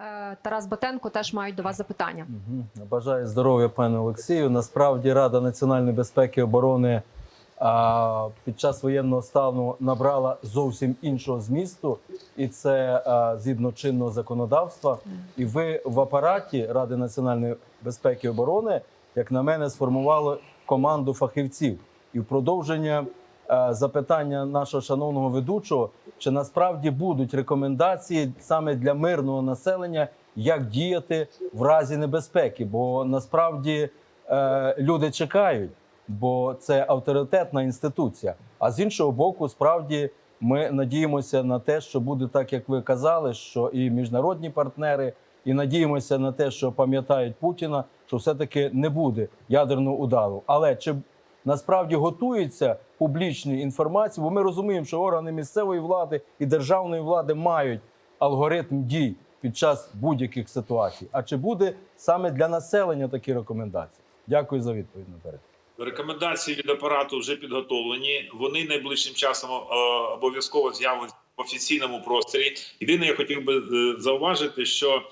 е, Тарас Батенко теж мають до вас запитання. Бажаю здоров'я, пане Олексію. Насправді Рада національної безпеки і оборони а, під час воєнного стану набрала зовсім іншого змісту, і це а, згідно чинного законодавства. І ви в апараті Ради національної безпеки і оборони, як на мене, сформували команду фахівців. І в продовження е, запитання нашого шановного ведучого, чи насправді будуть рекомендації саме для мирного населення, як діяти в разі небезпеки? Бо насправді е, люди чекають, бо це авторитетна інституція. А з іншого боку, справді ми надіємося на те, що буде так, як ви казали, що і міжнародні партнери, і надіємося на те, що пам'ятають Путіна, що все-таки не буде ядерного удару. Але чи насправді готується публічної інформації? Бо ми розуміємо, що органи місцевої влади і державної влади мають алгоритм дій під час будь-яких ситуацій. А чи буде саме для населення такі рекомендації? Дякую за відповідь наперед. Рекомендації від апарату вже підготовлені. Вони найближчим часом е, обов'язково з'являться в офіційному просторі. Єдине, я хотів би е, зауважити, що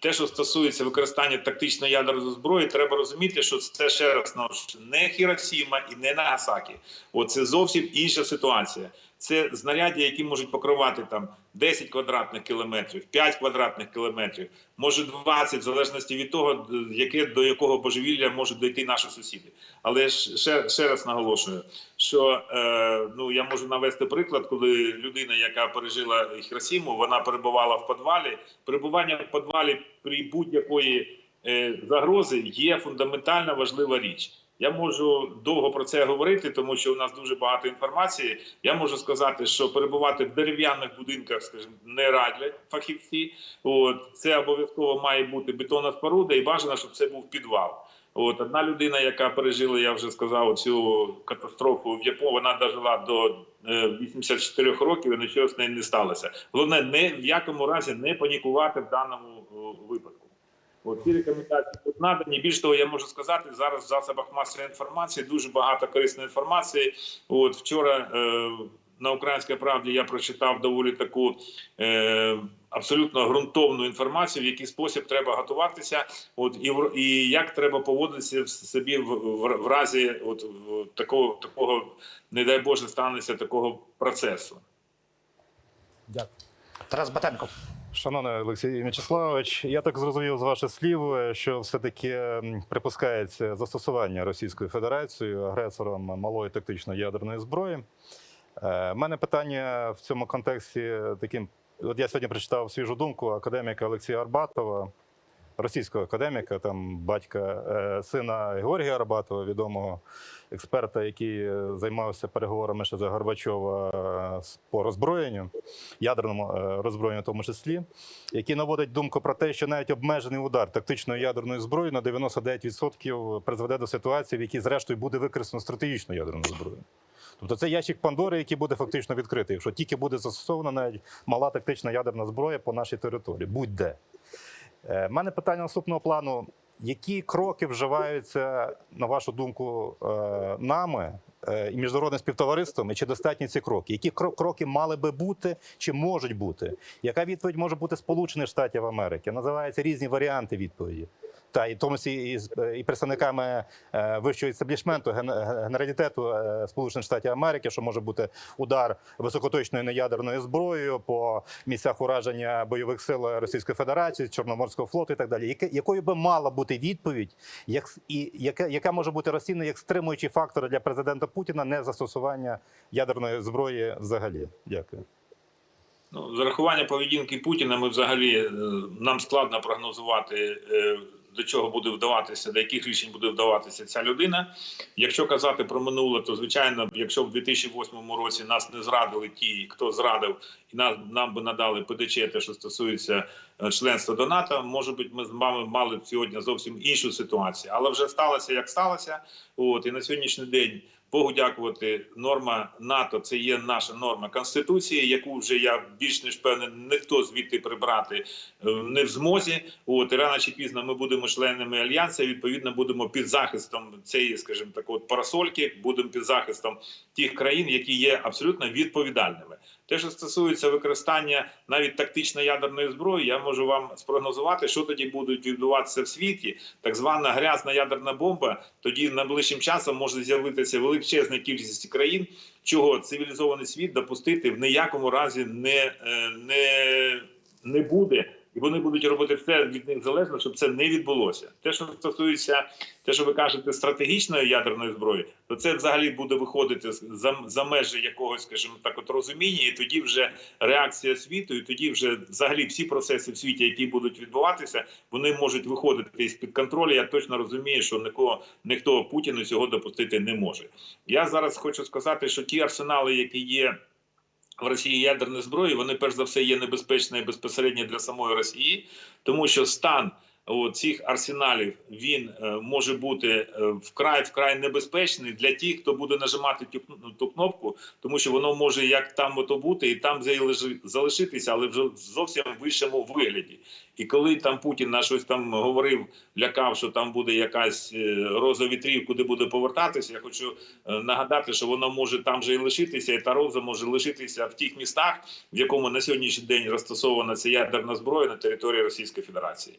те, що стосується використання тактичної ядерної зброї, треба розуміти, що це ще раз не Хіросіма і не Нагасакі. Оце зовсім інша ситуація. Це знаряддя, які можуть покривати там 10 квадратних кілометрів, 5 квадратних кілометрів, може 20, в залежності від того, яке до якого божевілля можуть дойти наші сусіди. Але ще, ще раз наголошую, що е, ну я можу навести приклад, коли людина, яка пережила Хіросіму, вона перебувала в підвалі. Перебування в підвалі при будь-якої е, загрози є фундаментально важлива річ. Я можу довго про це говорити, тому що у нас дуже багато інформації. Я можу сказати, що перебувати в дерев'яних будинках, скажімо, не радять фахівці. От це обов'язково має бути бетонна споруда, і бажано, щоб це був підвал. От одна людина, яка пережила, я вже сказав, цю катастрофу в Японії, вона дожила до е, 84 років, і нічого з нею не сталося. Головне, не в якому разі не панікувати в даному випадку. От ці рекомендації тут надані. Більш того, я можу сказати, зараз в засобах масової інформації дуже багато корисної інформації. От вчора е, на українській правді я прочитав доволі таку е, абсолютно ґрунтовну інформацію, в який спосіб треба готуватися, от і і як треба поводитися в собі в, в, в разі от в такого такого, не дай Боже, станеться такого процесу. Дякую. Тарас Батенко. Шановний Олексій Мячеславович, я так зрозумів з ваших слів, що все-таки припускається застосування Російською Федерацією агресором малої тактичної ядерної зброї. У мене питання в цьому контексті таким: от я сьогодні прочитав свіжу думку академіка Олексія Арбатова, російського академіка, там батька е, сина Георгія Арбатова, відомого експерта, який е, займався переговорами ще за Горбачова е, по роззброєнню, ядерному роззброєнню, в тому числі, який наводить думку про те, що навіть обмежений удар тактичною ядерною зброєю на 99% призведе до ситуації, в якій, зрештою, буде використано стратегічну ядерну зброю. Тобто це ящик Пандори, який буде фактично відкритий, якщо тільки буде застосована навіть мала тактична ядерна зброя по нашій території, будь-де. У мене питання наступного плану: які кроки вживаються, на вашу думку, е, нами е, і міжнародним співтовариством, і чи достатні ці кроки? Які кро- кроки мали би бути чи можуть бути? Яка відповідь може бути Сполучених Штатів Америки? Називаються різні варіанти відповіді. Та і тому і, з- і представниками е, вищого істеблішменту генералітету е, Сполучених Штатів Америки, що може бути удар високоточною неядерною зброєю по місцях ураження бойових сил Російської Федерації, Чорноморського флоту і так далі. Якою би мала бути відповідь, як і яка, яка може бути розцінена як стримуючий фактор для президента Путіна не застосування ядерної зброї взагалі? Дякую. Ну, з рахування поведінки Путіна, ми взагалі е, нам складно прогнозувати, до чого буде вдаватися, до яких рішень буде вдаватися ця людина. Якщо казати про минуле, то звичайно, якщо в 2008 році нас не зрадили ті, хто зрадив, і нам, нам би надали ПДЧ, те, що стосується членства до НАТО, може бути, ми з вами мали б сьогодні зовсім іншу ситуацію. Але вже сталося, як сталося. От і на сьогоднішній день Богу дякувати, норма НАТО це є наша норма конституції, яку вже я більш ніж певний, ніхто звідти прибрати е, не в змозі. От і рано чи пізно ми будемо членами альянсу. Відповідно, будемо під захистом цієї, скажімо так, от парасольки, будемо під захистом тих країн, які є абсолютно відповідальними. Те, що стосується використання навіть тактично ядерної зброї, я можу вам спрогнозувати, що тоді будуть відбуватися в світі. Так звана грязна ядерна бомба. Тоді найближчим часом може з'явитися величезна кількість країн, чого цивілізований світ допустити в ніякому разі не, е, не, не буде. І вони будуть робити все від них залежно, щоб це не відбулося. Те, що стосується те, що ви кажете, стратегічної ядерної зброї, то це взагалі буде виходити за, за межі якогось, скажімо так, от розуміння, і тоді вже реакція світу, і тоді вже взагалі всі процеси в світі, які будуть відбуватися, вони можуть виходити з під контролю. Я точно розумію, що нікого ніхто Путіну цього допустити не може. Я зараз хочу сказати, що ті арсенали, які є. В Росії ядерної зброї вони перш за все є небезпечні безпосередньо для самої Росії, тому що стан о, цих арсеналів він е, може бути е, вкрай вкрай небезпечний для тих, хто буде нажимати ту, кнопку, тому що воно може як там ото бути, і там залишитися, але вже зовсім вищому вигляді. І коли там Путін на щось там говорив, лякав, що там буде якась е, роза вітрів, куди буде повертатися. Я хочу нагадати, що воно може там же і лишитися, і та роза може лишитися в тих містах, в якому на сьогоднішній день розтасована ця ядерна зброя на території Російської Федерації.